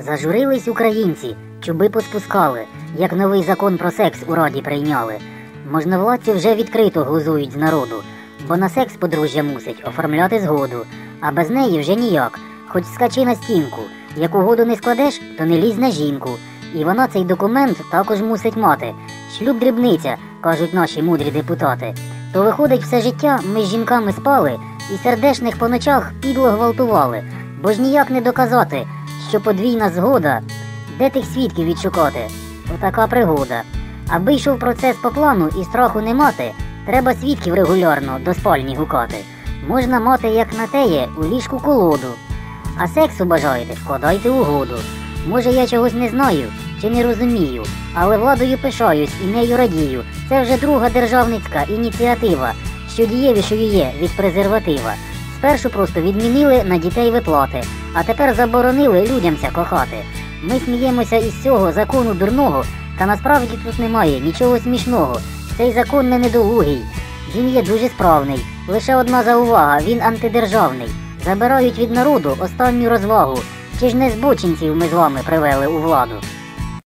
Зажурились українці, чуби поспускали, як новий закон про секс у раді прийняли. Можновладці вже відкрито глузують з народу, бо на секс подружжя мусить оформляти згоду, а без неї вже ніяк, хоч скачи на стінку. Як угоду не складеш, то не лізь на жінку. І вона цей документ також мусить мати. Шлюб дрібниця, кажуть наші мудрі депутати. То виходить, все життя ми з жінками спали і сердешних по ночах підло гвалтували, бо ж ніяк не доказати, що подвійна згода, де тих свідків відшукати? Отака пригода. Аби йшов процес по плану і страху не мати, треба свідків регулярно до спальні гукати. Можна мати, як на теє, у ліжку колоду. А сексу бажаєте, складайте угоду. Може, я чогось не знаю чи не розумію, але владою пишаюсь і нею радію. Це вже друга державницька ініціатива, що дієвішою є від презерватива. Спершу просто відмінили на дітей виплати, а тепер заборонили людямся кохати. Ми сміємося із цього закону дурного, та насправді тут немає нічого смішного. Цей закон не недолугий. Він є дуже справний. Лише одна заувага, він антидержавний. Забирають від народу останню розвагу. Чи ж не збочинців ми з вами привели у владу?